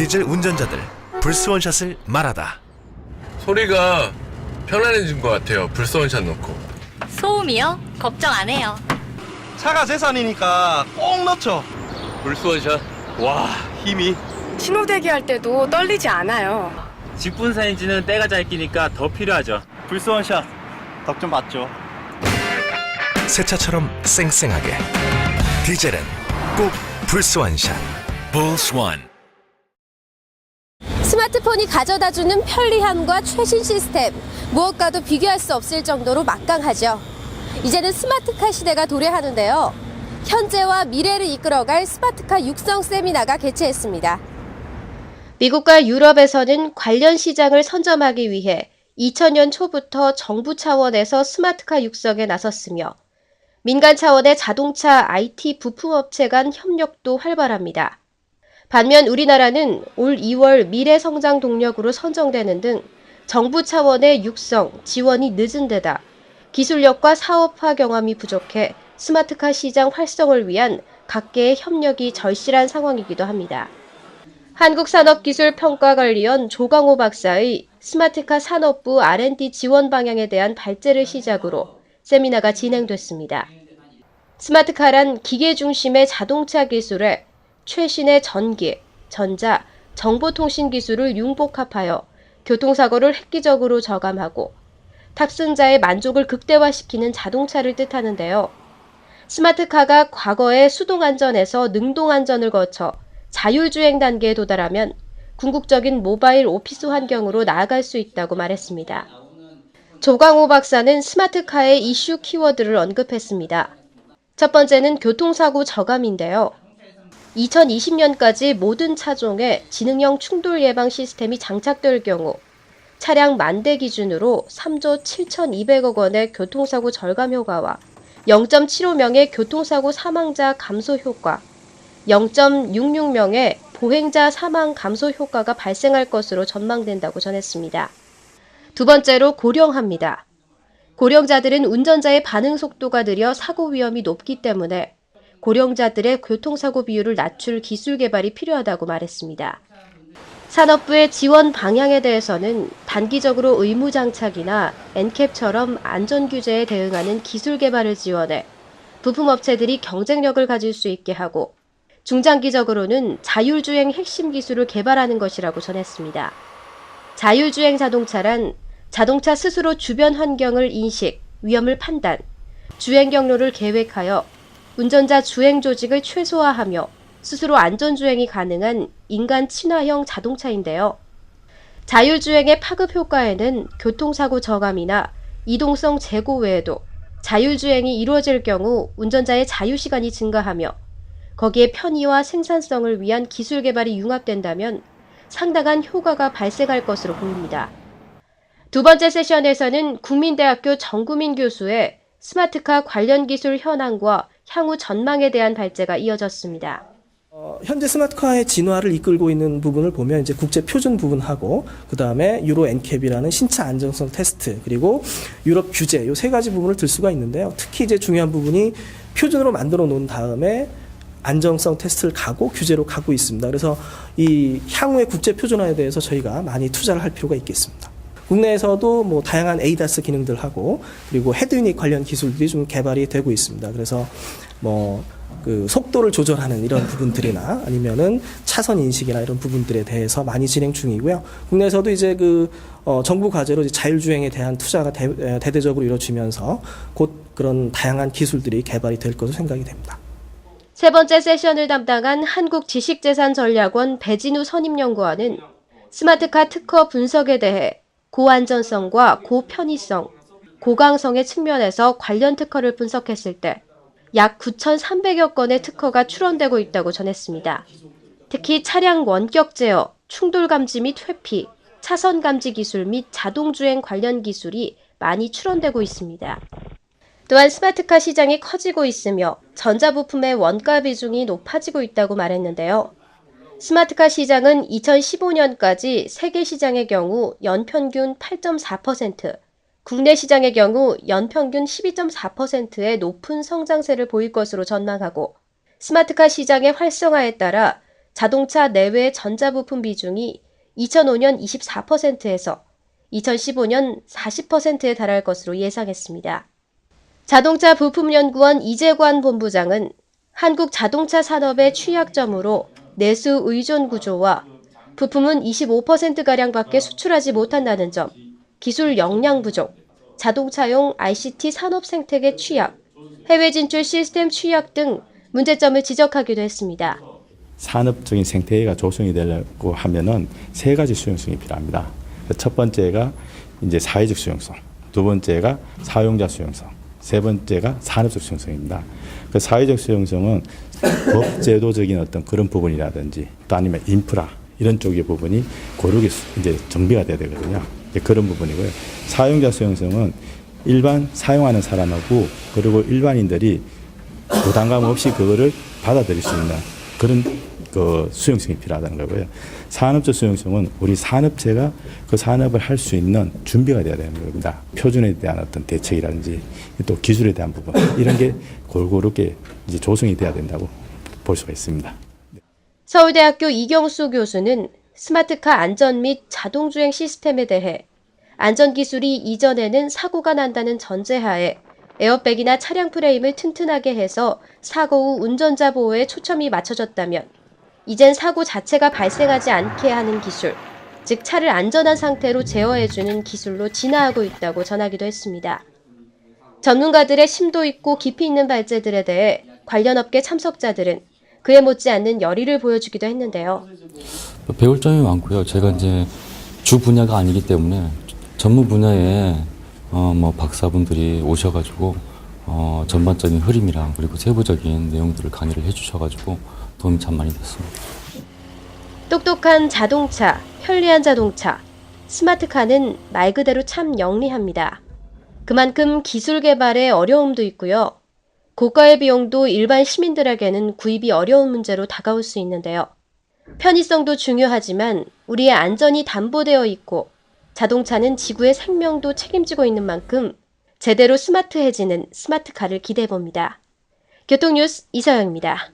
디젤 운전자들 불스원샷을 말하다. 소리가 편안해진 것 같아요. 불소원샷 넣고. 소음이요? 걱정 안 해요. 차가 재산이니까 꼭 넣죠. 불소원샷. 와, 힘이. 신호 대기 할 때도 떨리지 않아요. 직분 사인지는 때가 잘 끼니까 더 필요하죠. 불소원샷 덕좀 받죠. 새 차처럼 쌩쌩하게. 디젤은 꼭 불스원샷. 불스원. 스마트폰이 가져다주는 편리함과 최신 시스템, 무엇과도 비교할 수 없을 정도로 막강하죠. 이제는 스마트카 시대가 도래하는데요. 현재와 미래를 이끌어갈 스마트카 육성 세미나가 개최했습니다. 미국과 유럽에서는 관련 시장을 선점하기 위해 2000년 초부터 정부 차원에서 스마트카 육성에 나섰으며 민간 차원의 자동차 IT 부품업체 간 협력도 활발합니다. 반면 우리나라는 올 2월 미래 성장 동력으로 선정되는 등 정부 차원의 육성, 지원이 늦은 데다 기술력과 사업화 경험이 부족해 스마트카 시장 활성을 위한 각계의 협력이 절실한 상황이기도 합니다. 한국산업기술평가관리원 조강호 박사의 스마트카 산업부 R&D 지원 방향에 대한 발제를 시작으로 세미나가 진행됐습니다. 스마트카란 기계 중심의 자동차 기술에 최신의 전기, 전자, 정보통신 기술을 융복합하여 교통사고를 획기적으로 저감하고 탑승자의 만족을 극대화시키는 자동차를 뜻하는데요. 스마트카가 과거의 수동안전에서 능동안전을 거쳐 자율주행 단계에 도달하면 궁극적인 모바일 오피스 환경으로 나아갈 수 있다고 말했습니다. 조광호 박사는 스마트카의 이슈 키워드를 언급했습니다. 첫 번째는 교통사고 저감인데요. 2020년까지 모든 차종에 지능형 충돌 예방 시스템이 장착될 경우 차량 만대 기준으로 3조 7,200억 원의 교통사고 절감 효과와 0.75명의 교통사고 사망자 감소 효과, 0.66명의 보행자 사망 감소 효과가 발생할 것으로 전망된다고 전했습니다. 두 번째로 고령합니다. 고령자들은 운전자의 반응 속도가 느려 사고 위험이 높기 때문에 고령자들의 교통사고 비율을 낮출 기술 개발이 필요하다고 말했습니다. 산업부의 지원 방향에 대해서는 단기적으로 의무 장착이나 엔캡처럼 안전 규제에 대응하는 기술 개발을 지원해 부품 업체들이 경쟁력을 가질 수 있게 하고 중장기적으로는 자율주행 핵심 기술을 개발하는 것이라고 전했습니다. 자율주행 자동차란 자동차 스스로 주변 환경을 인식, 위험을 판단, 주행 경로를 계획하여 운전자 주행 조직을 최소화하며 스스로 안전주행이 가능한 인간 친화형 자동차인데요. 자율주행의 파급 효과에는 교통사고 저감이나 이동성 제고 외에도 자율주행이 이루어질 경우 운전자의 자유시간이 증가하며 거기에 편의와 생산성을 위한 기술 개발이 융합된다면 상당한 효과가 발생할 것으로 보입니다. 두 번째 세션에서는 국민대학교 정구민 교수의 스마트카 관련 기술 현황과 향후 전망에 대한 발제가 이어졌습니다. 어, 현재 스마트카의 진화를 이끌고 있는 부분을 보면 이제 국제 표준 부분하고 그 다음에 유로 엔캡이라는 신차 안정성 테스트 그리고 유럽 규제 요세 가지 부분을 들 수가 있는데요. 특히 이제 중요한 부분이 표준으로 만들어 놓은 다음에 안정성 테스트를 가고 규제로 가고 있습니다. 그래서 이 향후의 국제 표준화에 대해서 저희가 많이 투자를 할 필요가 있겠습니다. 국내에서도 뭐 다양한 에이다스 기능들하고 그리고 헤드 유닛 관련 기술들이 좀 개발이 되고 있습니다. 그래서 뭐 그 속도를 조절하는 이런 부분들이나 아니면은 차선 인식이나 이런 부분들에 대해서 많이 진행 중이고요. 국내에서도 이제 그 어, 정부 과제로 자율주행에 대한 투자가 대, 에, 대대적으로 이루어지면서 곧 그런 다양한 기술들이 개발이 될 것으로 생각이 됩니다. 세 번째 세션을 담당한 한국지식재산전략원 배진우 선임연구원은 스마트카 특허 분석에 대해 고안전성과 고편의성, 고강성의 측면에서 관련 특허를 분석했을 때 약 9,300여 건의 특허가 출원되고 있다고 전했습니다. 특히 차량 원격 제어, 충돌 감지 및 회피, 차선 감지 기술 및 자동주행 관련 기술이 많이 출원되고 있습니다. 또한 스마트카 시장이 커지고 있으며 전자부품의 원가 비중이 높아지고 있다고 말했는데요. 스마트카 시장은 2015년까지 세계 시장의 경우 연평균 8.4%, 국내 시장의 경우 연평균 12.4%의 높은 성장세를 보일 것으로 전망하고 스마트카 시장의 활성화에 따라 자동차 내외 전자부품 비중이 2005년 24%에서 2015년 40%에 달할 것으로 예상했습니다. 자동차 부품연구원 이재관 본부장은 한국 자동차 산업의 취약점으로 내수 의존 구조와 부품은 25%가량밖에 수출하지 못한다는 점, 기술 역량 부족, 자동차용 ICT 산업 생태계 취약, 해외 진출 시스템 취약 등 문제점을 지적하기도 했습니다. 산업적인 생태계가 조성이 되려고 하면은 세 가지 수용성이 필요합니다. 첫 번째가 이제 사회적 수용성, 두 번째가 사용자 수용성, 세 번째가 산업적 수용성입니다. 그 사회적 수용성은 법 제도적인 어떤 그런 부분이라든지 또 아니면 인프라 이런 쪽의 부분이 고르게 수- 이제 정비가 돼야 되거든요. 그런 부분이고요. 사용자 수용성은 일반 사용하는 사람하고 그리고 일반인들이 부담감 없이 그거를 받아들일 수 있는 그런 그 수용성이 필요하다는 거고요. 산업적 수용성은 우리 산업체가 그 산업을 할 수 있는 준비가 돼야 되는 겁니다. 표준에 대한 어떤 대책이라든지 또 기술에 대한 부분 이런 게 골고루게 이제 조성이 돼야 된다고 볼 수가 있습니다. 서울대학교 이경수 교수는 스마트카 안전 및 자동주행 시스템에 대해 안전 기술이 이전에는 사고가 난다는 전제하에 에어백이나 차량 프레임을 튼튼하게 해서 사고 후 운전자 보호에 초점이 맞춰졌다면 이젠 사고 자체가 발생하지 않게 하는 기술, 즉 차를 안전한 상태로 제어해주는 기술로 진화하고 있다고 전하기도 했습니다. 전문가들의 심도 있고 깊이 있는 발제들에 대해 관련 업계 참석자들은 그에 못지않는 열의를 보여주기도 했는데요. 배울 점이 많고요. 제가 이제 주 분야가 아니기 때문에 전문 분야에 어, 뭐 박사분들이 오셔가지고 어, 전반적인 흐름이랑 그리고 세부적인 내용들을 강의를 해주셔가지고 도움이 참 많이 됐습니다. 똑똑한 자동차, 편리한 자동차, 스마트카는 말 그대로 참 영리합니다. 그만큼 기술 개발에 어려움도 있고요. 고가의 비용도 일반 시민들에게는 구입이 어려운 문제로 다가올 수 있는데요. 편의성도 중요하지만 우리의 안전이 담보되어 있고 자동차는 지구의 생명도 책임지고 있는 만큼 제대로 스마트해지는 스마트카를 기대해 봅니다. 교통뉴스 이서영입니다.